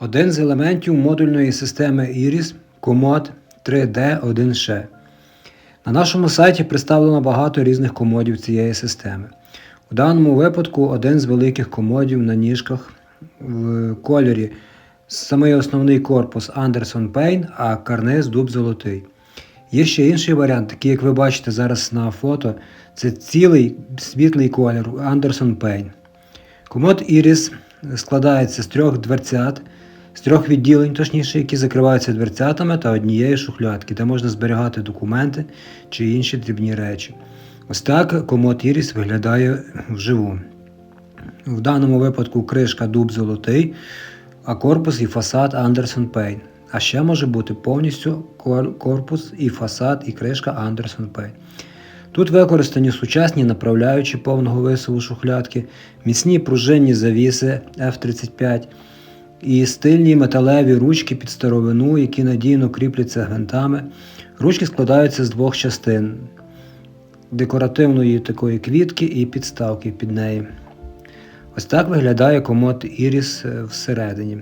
Один з елементів модульної системи Iris комод 3D1C. На нашому сайті представлено багато різних комодів цієї системи. У даному випадку один з великих комодів на ніжках в кольорі самий основний корпус Anderson Payne, а карниз дуб золотий. Є ще інший варіант, такий, як ви бачите зараз на фото, це цілий світлий колір Anderson Payne. Комод Iris складається з трьох дверцят, з трьох відділень, точніше, які закриваються дверцятами та однієї шухлядки, де можна зберігати документи чи інші дрібні речі. Ось так комод Iris виглядає вживу. В даному випадку кришка дуб золотий, а корпус і фасад Anderson Payne. А ще може бути повністю корпус і фасад, і кришка Anderson Payne. Тут використані сучасні направляючі повного висуву шухлядки, міцні пружинні завіси F35 і стильні металеві ручки під старовину, які надійно кріпляться гвинтами. Ручки складаються з двох частин декоративної такої квітки і підставки під неї. Ось так виглядає комод е, всередині.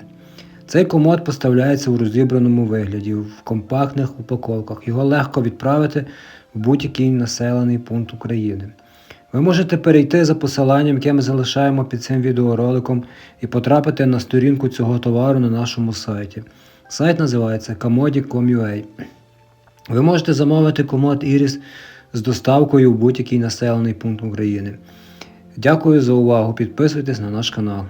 Цей комод поставляється у розібраному вигляді в компактних упаковках. Його легко відправити в будь-який населений пункт України. Ви можете перейти за посиланням, яке ми залишаємо під цим відеороликом, і потрапити на сторінку цього товару на нашому сайті. Сайт називається commodi.com.ua. Ви можете замовити комод Iris з доставкою в будь-який населений пункт України. Дякую за увагу. Підписуйтесь на наш канал.